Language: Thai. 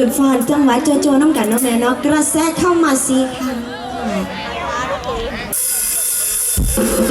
ขึ้นฟอนจังหวะโจโจน้องกันน้องแม่น้องกระแซสเข้ามาสิค่ะ